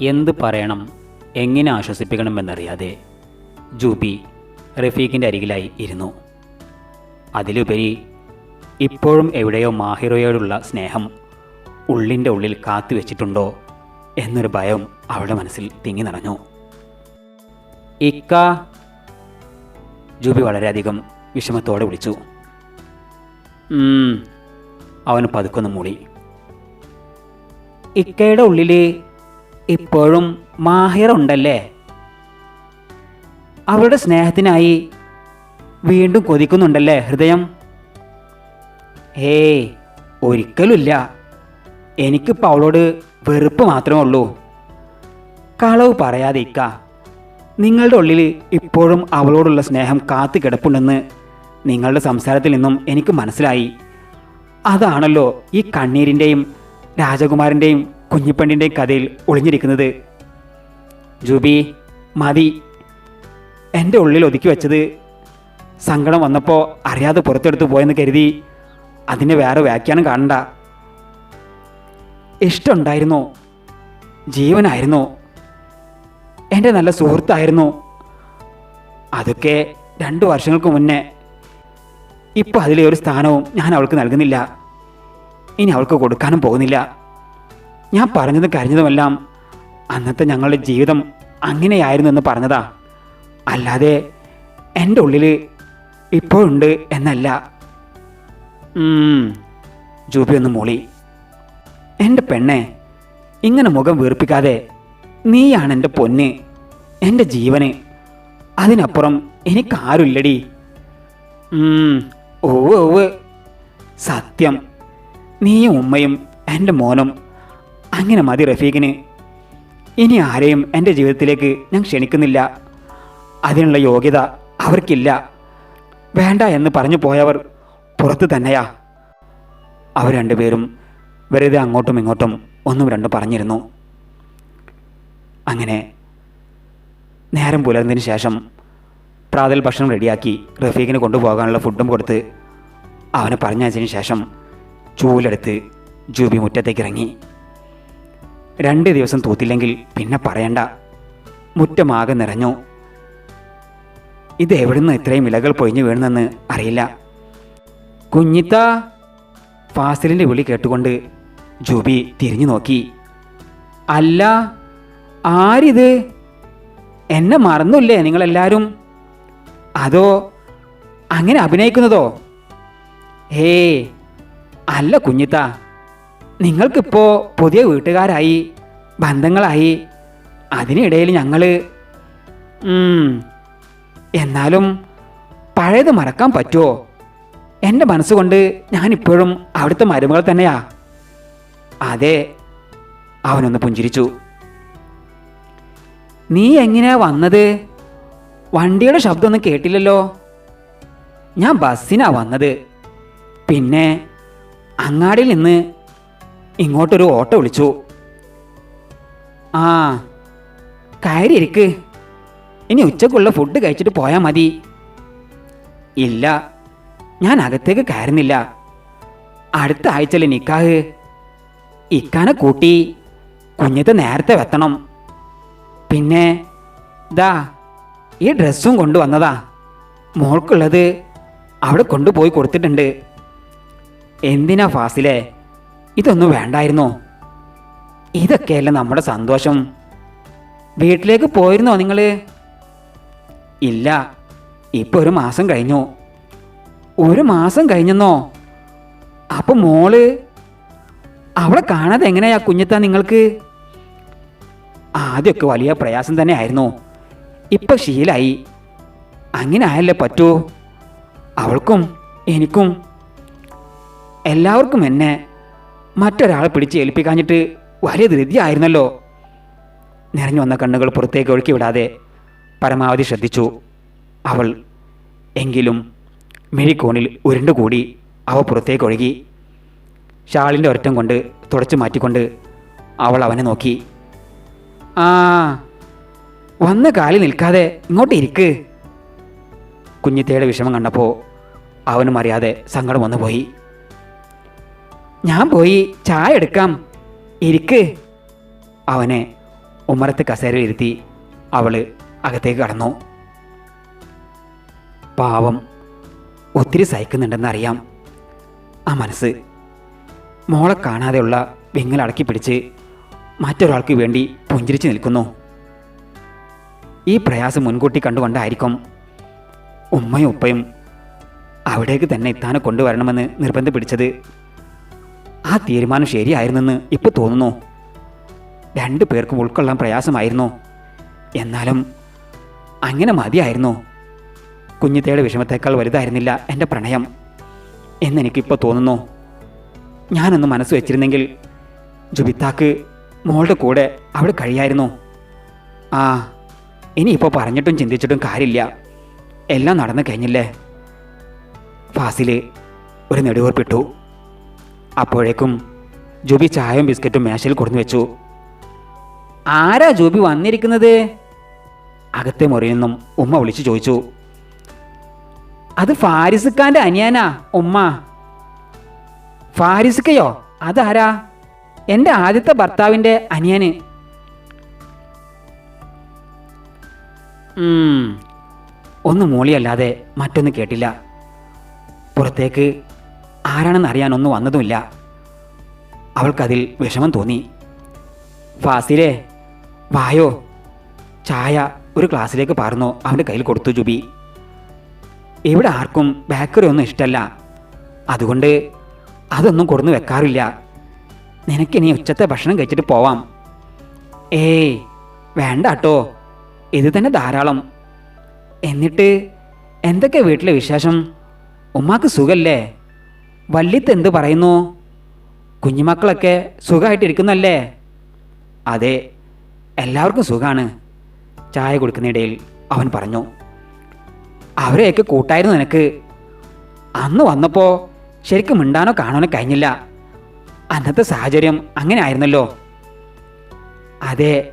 എന്ത് പറയണം എങ്ങനെ ആശ്വസിപ്പിക്കണമെന്നറിയാതെ ജൂബി റഫീഖിന്റെ അരികിലായി ഇരുന്നു. അതിലുപരി ഇപ്പോഴും എവിടെയോ മാഹിറയോടുള്ള സ്നേഹം ഉള്ളിന്റെ ഉള്ളിൽ കാത്തു വെച്ചിട്ടുണ്ടോ എന്നൊരു ഭയം അവളുടെ മനസ്സിൽ തിങ്ങി നിറഞ്ഞു. ഇക്ക ജൂബി വളരെയധികം വിഷമത്തോടെ വിളിച്ചു. അവന് പതുക്കൊന്ന് മൂളി. ഇക്കയുടെ ഉള്ളിൽ ഇപ്പോഴും മാഹിറുണ്ടല്ലേ? അവളുടെ സ്നേഹത്തിനായി വീണ്ടും കൊതിക്കുന്നുണ്ടല്ലേ ഹൃദയം? ഏയ് ഒരിക്കലുമില്ല. എനിക്കിപ്പോൾ അവളോട് വെറുപ്പ് മാത്രമേ ഉള്ളൂ. കളവ് പറയാതെ ഇക്ക നിങ്ങളുടെ ഉള്ളിൽ ഇപ്പോഴും അവളോടുള്ള സ്നേഹം കാത്തു കിടപ്പുണ്ടെന്ന് നിങ്ങളുടെ സംസാരത്തിൽ നിന്നും എനിക്ക് മനസ്സിലായി. അതാണല്ലോ ഈ കണ്ണീരിന്റെയും രാജകുമാരന്റെയും കുഞ്ഞിപ്പെണ്ണിന്റെയും കഥയിൽ ഒളിഞ്ഞിരിക്കുന്നത്. ജൂബി മതി. എന്റെ ഉള്ളിൽ ഒതുക്കി വെച്ചത് സങ്കടം വന്നപ്പോൾ അറിയാതെ പുറത്തെടുത്ത് പോയെന്ന് കരുതി അതിന് വേറെ വ്യാഖ്യാനം കാണണ്ട. ഇഷ്ടമുണ്ടായിരുന്നു. ജീവനായിരുന്നു. എന്റെ നല്ല സുഹൃത്തായിരുന്നു. അതൊക്കെ രണ്ട് വർഷങ്ങൾക്ക് മുന്നേ. ഇപ്പോൾ അതിലെ ഒരു സ്ഥാനവും ഞാൻ അവൾക്ക് നൽകുന്നില്ല. ഇനി അവൾക്ക് കൊടുക്കാനും പോകുന്നില്ല. ഞാൻ പറഞ്ഞതും കരഞ്ഞതുമെല്ലാം അന്നത്തെ ഞങ്ങളുടെ ജീവിതം അങ്ങനെയായിരുന്നു എന്ന് പറഞ്ഞതാ. അല്ലാതെ എന്റെ ഉള്ളിൽ ഇപ്പോഴുണ്ട് എന്നല്ല. ജൂബി ഒന്ന് മൂളി. എന്റെ പെണ്ണെ ഇങ്ങനെ മുഖം വീർപ്പിക്കാതെ നീയാണ് എന്റെ പൊന്ന് എന്റെ ജീവന്. അതിനപ്പുറം എനിക്കാരുമില്ലടി. ഓവ് ഓവ്. സത്യം നീയും ഉമ്മയും എന്റെ മോനും അങ്ങനെ മതി റഫീഖിന്. ഇനി ആരെയും എന്റെ ജീവിതത്തിലേക്ക് ഞാൻ ക്ഷണിക്കുന്നില്ല. അതിനുള്ള യോഗ്യത അവർക്കില്ല. വേണ്ട എന്ന് പറഞ്ഞു പോയവർ പുറത്ത് തന്നെയാ. അവർ രണ്ടുപേരും വെറുതെ അങ്ങോട്ടും ഇങ്ങോട്ടും ഒന്നും രണ്ടും പറഞ്ഞിരുന്നു. അങ്ങനെ നേരം പുലർന്നതിന് ശേഷം പ്രാതൽ ഭക്ഷണം റെഡിയാക്കി റഫീഖിന് കൊണ്ടുപോകാനുള്ള ഫുഡും കൊടുത്ത് അവനെ പറഞ്ഞയച്ചതിന് ശേഷം ചൂലെടുത്ത് ജൂബി മുറ്റത്തേക്ക് ഇറങ്ങി രണ്ട് ദിവസം തൂത്തില്ലെങ്കിൽ പിന്നെ പറയണ്ട. മുറ്റമാകെ നിറഞ്ഞു. ഇത് എവിടുന്ന് ഇത്രയും ഇലകൾ പൊഴിഞ്ഞു വീണെന്ന് അറിയില്ല. കുഞ്ഞിത്ത ഫാസിലിന്റെ വിളി കേട്ടുകൊണ്ട് ജൂബി തിരിഞ്ഞു നോക്കി. അല്ല ആരിത്? എന്നെ മറന്നില്ലേ നിങ്ങളെല്ലാവരും അതോ അങ്ങനെ അഭിനയിക്കുന്നതോ? ഏ അല്ല കുഞ്ഞിത്ത നിങ്ങൾക്കിപ്പോൾ പുതിയ വീട്ടുകാരായി ബന്ധങ്ങളായി അതിനിടയിൽ ഞങ്ങൾ എന്നാലും പഴയത് മറക്കാൻ പറ്റുമോ എന്റെ മനസ്സുകൊണ്ട് ഞാനിപ്പോഴും അവിടുത്തെ മരുമകൾ തന്നെയാ. അതെ അവനൊന്ന് പുഞ്ചിരിച്ചു. നീ എങ്ങനെയാ വന്നത്? വണ്ടിയുടെ ശബ്ദമൊന്നും കേട്ടില്ലല്ലോ. ഞാൻ ബസ്സിനാ വന്നത്. പിന്നെ അങ്ങാടിയിൽ നിന്ന് ഇങ്ങോട്ടൊരു ഓട്ടോ വിളിച്ചു. ആ കയറി ഇരിക്ക്. ഇനി ഉച്ചക്കുള്ള ഫുഡ് കഴിച്ചിട്ട് പോയാൽ മതി. ഇല്ല ഞാൻ അകത്തേക്ക് കയറുന്നില്ല. അടുത്ത ആഴ്ചയിലെ നിക്കാഹ്. ഇക്കാനെ കൂട്ടി കുഞ്ഞത്തെ നേരത്തെ വെത്തണം. പിന്നെ ദാ ഈ ഡ്രസ്സും കൊണ്ടുവന്നതാ. മോൾക്കുള്ളത് അവിടെ കൊണ്ടുപോയി കൊടുത്തിട്ടുണ്ട്. എന്തിനാ ഫാസിലെ? ഇതൊന്നും വേണ്ടായിരുന്നോ? ഇതൊക്കെയല്ലേ നമ്മുടെ സന്തോഷം? വീട്ടിലേക്ക് പോയിരുന്നോ നിങ്ങൾ ഇല്ല ഇപ്പൊ ഒരു മാസം കഴിഞ്ഞു. ഒരു മാസം കഴിഞ്ഞെന്നോ? അപ്പൊ മോൾ അവളെ കാണാതെ എങ്ങനെയാ കുഞ്ഞത്താ നിങ്ങൾക്ക്? ആദ്യമൊക്കെ വലിയ പ്രയാസം തന്നെ ആയിരുന്നു ഇപ്പൊ ശീലായി. അങ്ങനെ ആയല്ലേ പറ്റൂ? അവൾക്കും എനിക്കും എല്ലാവർക്കും എന്നെ മറ്റൊരാളെ പിടിച്ച് ഏൽപ്പിക്കാഞ്ഞിട്ട് വലിയ ധൃതിയായിരുന്നല്ലോ. നിറഞ്ഞു വന്ന കണ്ണുകൾ പുറത്തേക്ക് ഒഴുക്കി വിടാതെ പരമാവധി ശ്രദ്ധിച്ചു. അവൾ എങ്കിലും മിഴിക്കോണിൽ ഉരുണ്ടുകൂടി അവ പുറത്തേക്ക് ഒഴുകി. ഷാളിന്റെ ഒരറ്റം കൊണ്ട് തുടച്ചു മാറ്റിക്കൊണ്ട് അവൾ അവനെ നോക്കി. ആ വന്ന കാലിൽ നിൽക്കാതെ ഇങ്ങോട്ട് ഇരിക്ക്. കുഞ്ഞിത്തയുടെ വിഷമം കണ്ടപ്പോൾ അവനും അറിയാതെ സങ്കടം വന്നു പോയി ഞാൻ പോയി ചായ എടുക്കാം. ഇരിക്ക്. അവനെ ഉമ്മറത്ത് കസേരയിലിരുത്തി അവൾ അകത്തേക്ക് കടന്നു. പാവം ഒത്തിരി സഹിക്കുന്നുണ്ടെന്നറിയാം. ആ മനസ്സ് മോളെ കാണാതെയുള്ള വിങ്ങൽ അടക്കി പിടിച്ച് മറ്റൊരാൾക്ക് വേണ്ടി പുഞ്ചിരിച്ചു നിൽക്കുന്നു. ഈ പ്രയാസം മുൻകൂട്ടി കണ്ടുകൊണ്ടായിരിക്കും ഉമ്മയും ഉപ്പയും അവിടേക്ക് തന്നെ ഇത്താനെ കൊണ്ടുവരണമെന്ന് നിർബന്ധം പിടിച്ചത് ആ തീരുമാനം ശരിയായിരുന്നെന്ന് ഇപ്പൊ തോന്നുന്നു. രണ്ടു പേർക്കും ഉൾക്കൊള്ളാൻ പ്രയാസമായിരുന്നു. എന്നാലും അങ്ങനെ മതിയായിരുന്നു. കുഞ്ഞിത്തയുടെ വിഷമത്തേക്കാൾ വലുതായിരുന്നില്ല എന്റെ പ്രണയം എന്നെനിക്കിപ്പോൾ തോന്നുന്നു. ഞാനൊന്ന് മനസ്സ് വെച്ചിരുന്നെങ്കിൽ ജുബിത്താക്ക് മോളുടെ കൂടെ അവിടെ കഴിയായിരുന്നു. ആ ഇനിയിപ്പോൾ പറഞ്ഞിട്ടും ചിന്തിച്ചിട്ടും കാര്യമില്ല. എല്ലാം നടന്നു കഴിഞ്ഞില്ലേ? ഫാസിൽ ഒരു നെടുവേർപ്പിട്ടു. അപ്പോഴേക്കും ജൂബി ചായയും ബിസ്ക്കറ്റും മേശയിൽ കൊടുന്നു വെച്ചു. ആരാ ജൂബി വന്നിരിക്കുന്നത്? അകത്തെ മുറിയിൽ നിന്നും ഉമ്മ വിളിച്ചു ചോദിച്ചു. അത് ഫാരിസുഖാന്റെ അനിയാനാ ഉമ്മ. ഫാരിസുഖയോ അതാരാ? എന്റെ ആദ്യത്തെ ഭർത്താവിന്റെ അനിയന്. ഒന്ന് മൂളിയല്ലാതെ മറ്റൊന്ന് കേട്ടില്ല. പുറത്തേക്ക് ആരാണെന്ന് അറിയാനൊന്നും വന്നതുമില്ല. അവൾക്കതിൽ വിഷമം തോന്നി. ഫാസിലെ വായോ ചായ ഒരു ഗ്ലാസ്സിലേക്ക് പാർന്നു. അവന്റെ കയ്യിൽ കൊടുത്തു ജുബി. ഇവിടെ ആർക്കും ബേക്കറി ഒന്നും ഇഷ്ടമല്ല അതുകൊണ്ട് അതൊന്നും കൊടുന്നു വെക്കാറില്ല. നിനക്കിനി ഉച്ചത്തെ ഭക്ഷണം കഴിച്ചിട്ട് പോവാം. ഏയ് വേണ്ട കേട്ടോ. ഇത് തന്നെ ധാരാളം. എന്നിട്ട് എന്തൊക്കെ വീട്ടിലെ വിശേഷം? ഉമ്മാക്ക് സുഖല്ലേ? വല്യത്ത് എന്ത് പറയുന്നു? കുഞ്ഞുമക്കളൊക്കെ സുഖമായിട്ടിരിക്കുന്നല്ലേ അതെ എല്ലാവർക്കും സുഖമാണ് ചായ കൊടുക്കുന്നിടയിൽ അവൻ പറഞ്ഞു അവരെയൊക്കെ കൂട്ടായിരുന്നു നിനക്ക്. അന്ന് വന്നപ്പോൾ ശരിക്കും മിണ്ടാനോ കാണാനോ കഴിഞ്ഞില്ല. അന്നത്തെ സാഹചര്യം അങ്ങനെ ആയിരുന്നല്ലോ. അതെ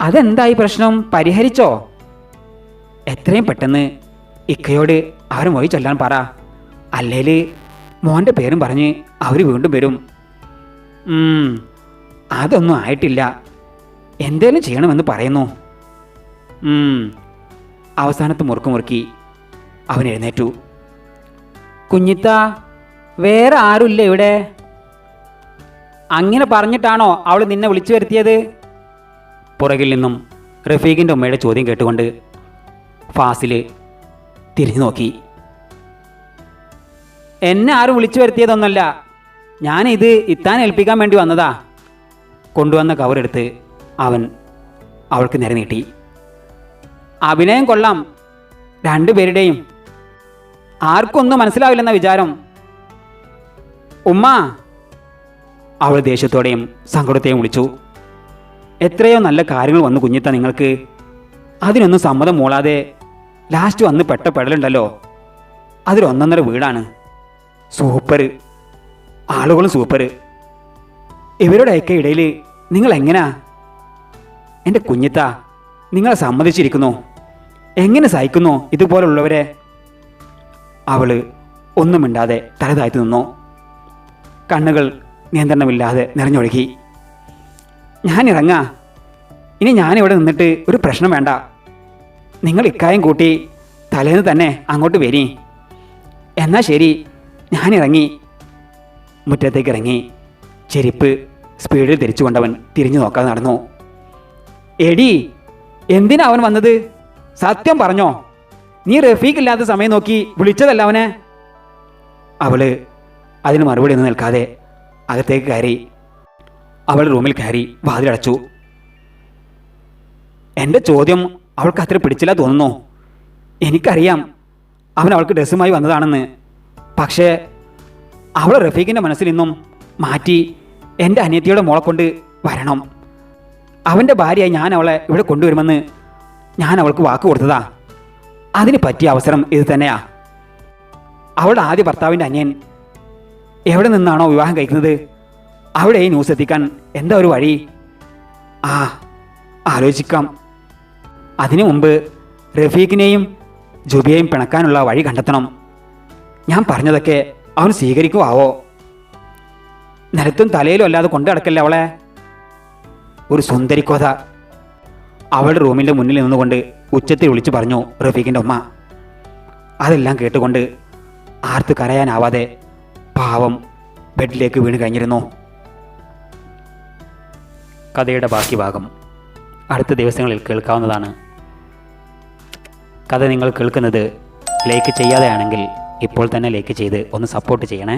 അതെന്തായി പ്രശ്നം? പരിഹരിച്ചോ? എത്രയും പെട്ടെന്ന് ഇക്കയോട് അവർ മൊഴി ചൊല്ലാൻ പറ. അല്ലേൽ മോന്റെ പേരും പറഞ്ഞ് അവർ വീണ്ടും വരും. അതൊന്നും ആയിട്ടില്ല. എന്തേലും ചെയ്യണമെന്ന് പറയുന്നു. അവസാനത്ത് മുറുക്ക് മുറുക്കി അവൻ എഴുന്നേറ്റു. കുഞ്ഞിത്ത വേറെ ആരുമില്ല ഇവിടെ? അങ്ങനെ പറഞ്ഞിട്ടാണോ അവൾ നിന്നെ വിളിച്ചു വരുത്തിയത്? പുറകിൽ നിന്നും റഫീഖിന്റെ ഉമ്മയുടെ ചോദ്യം കേട്ടുകൊണ്ട് ഫാസിൽ തിരിഞ്ഞു നോക്കി. എന്നെ ആരും വിളിച്ചു വരുത്തിയതൊന്നല്ല. ഞാനിത് ഇത്താൻ ഏൽപ്പിക്കാൻ വേണ്ടി വന്നതാ. കൊണ്ടുവന്ന കവറെടുത്ത് അവൻ അവൾക്ക് നേരെ നീട്ടി. അഭിനയം കൊള്ളാം. രണ്ടുപേരുടെയും ആർക്കൊന്നും മനസ്സിലാവില്ലെന്ന വിചാരം. ഉമ്മ. അവൾ ദേഷ്യത്തോടെയും സങ്കടത്തെയും വിളിച്ചു. എത്രയോ നല്ല കാര്യങ്ങൾ വന്നു കുഞ്ഞിത്ത നിങ്ങൾക്ക്. അതിനൊന്നും സമ്മതം മൂളാതെ ലാസ്റ്റ് വന്ന് പെട്ട പെടലുണ്ടല്ലോ. അതിലൊന്നൊന്നര വീടാണ്. സൂപ്പർ ആളുകളും സൂപ്പർ ഇവരുടെയൊക്കെ ഇടയിൽ നിങ്ങൾ എങ്ങനാ? എന്റെ കുഞ്ഞിത്ത നിങ്ങളെ സമ്മതിച്ചിരിക്കുന്നു. എങ്ങനെ സഹിക്കുന്നു ഇതുപോലുള്ളവരെ? അവൾ ഒന്നും മിണ്ടാതെ തല താഴ്ത്തി നിന്നു. കണ്ണുകൾ നിയന്ത്രണമില്ലാതെ നിറഞ്ഞൊഴുകി. ഞാൻ ഇറങ്ങാ. ഇനി ഞാനിവിടെ നിന്നിട്ട് ഒരു പ്രശ്നം വേണ്ട. നിങ്ങൾ ഇക്കായം കൂട്ടി തലേന്ന് തന്നെ അങ്ങോട്ട് വരി. എന്നാ ശരി. ഞാൻ ഇറങ്ങി മുറ്റത്തേക്ക് ഇറങ്ങി ചെരുപ്പ് സ്പീഡിൽ തിരിച്ചു കൊണ്ടവൻ തിരിഞ്ഞു നോക്കാതെ നടന്നു. എടി എന്തിനാ അവൻ വന്നത്? സത്യം പറഞ്ഞോ? നീ റഫീഖ് ഇല്ലാത്ത സമയം നോക്കി വിളിച്ചതല്ല അവനെ? അവൾ അതിന് മറുപടി ഒന്നും നിൽക്കാതെ അകത്തേക്ക് കയറി. അവൾ റൂമിൽ കയറി വാതിലടച്ചു. എന്റെ ചോദ്യം അവൾക്ക് അത്ര പിടിച്ചില്ല തോന്നുന്നു. എനിക്കറിയാം അവൻ അവൾക്ക് ഡ്രസ്സുമായി വന്നതാണെന്ന്. പക്ഷേ അവൾ റഫീഖിന്റെ മനസ്സിൽ നിന്നും മാറ്റി എന്റെ അനിയത്തിയുടെ മോളെ കൊണ്ട് വരണം. അവന്റെ ഭാര്യയായി ഞാൻ അവളെ ഇവിടെ കൊണ്ടുവരുമെന്ന് ഞാൻ അവൾക്ക് വാക്ക് കൊടുത്തതാ. അതിന് പറ്റിയ അവസരം ഇത് തന്നെയാ. അവളുടെ ആദ്യ ഭർത്താവിന്റെ അനിയൻ എവിടെ നിന്നാണോ വിവാഹം കഴിക്കുന്നത്? അവിടെ ഈ ന്യൂസ് എത്തിക്കാൻ എന്താ ഒരു വഴി? ആ ആലോചിക്കാം. അതിനു മുമ്പ് റഫീഖിനെയും ജുബിയെയും പിണക്കാനുള്ള വഴി കണ്ടെത്തണം. ഞാൻ പറഞ്ഞതൊക്കെ അവൻ സ്വീകരിക്കുവാവോ? നിലത്തും തലയിലും അല്ലാതെ കൊണ്ടു നടക്കല്ലേ അവളെ? ഒരു സുന്ദരിക്കോത അവളുടെ റൂമിന്റെ മുന്നിൽ നിന്നുകൊണ്ട് ഉച്ചത്തിൽ വിളിച്ചു പറഞ്ഞു റഫീഖിന്റെ ഉമ്മ. അതെല്ലാം കേട്ടുകൊണ്ട് ആർത്ത് കരയാനാവാതെ പാവം ബെഡിലേക്ക് വീണ് കഴിഞ്ഞിരുന്നു. കഥയുടെ ബാക്കി ഭാഗം അടുത്ത ദിവസങ്ങളിൽ കേൾക്കാവുന്നതാണ്. കഥ നിങ്ങൾ കേൾക്കുന്നത് ലൈക്ക് ചെയ്യാതെയാണെങ്കിൽ ഇപ്പോൾ തന്നെ ലൈക്ക് ചെയ്ത് ഒന്ന് സപ്പോർട്ട് ചെയ്യണേ.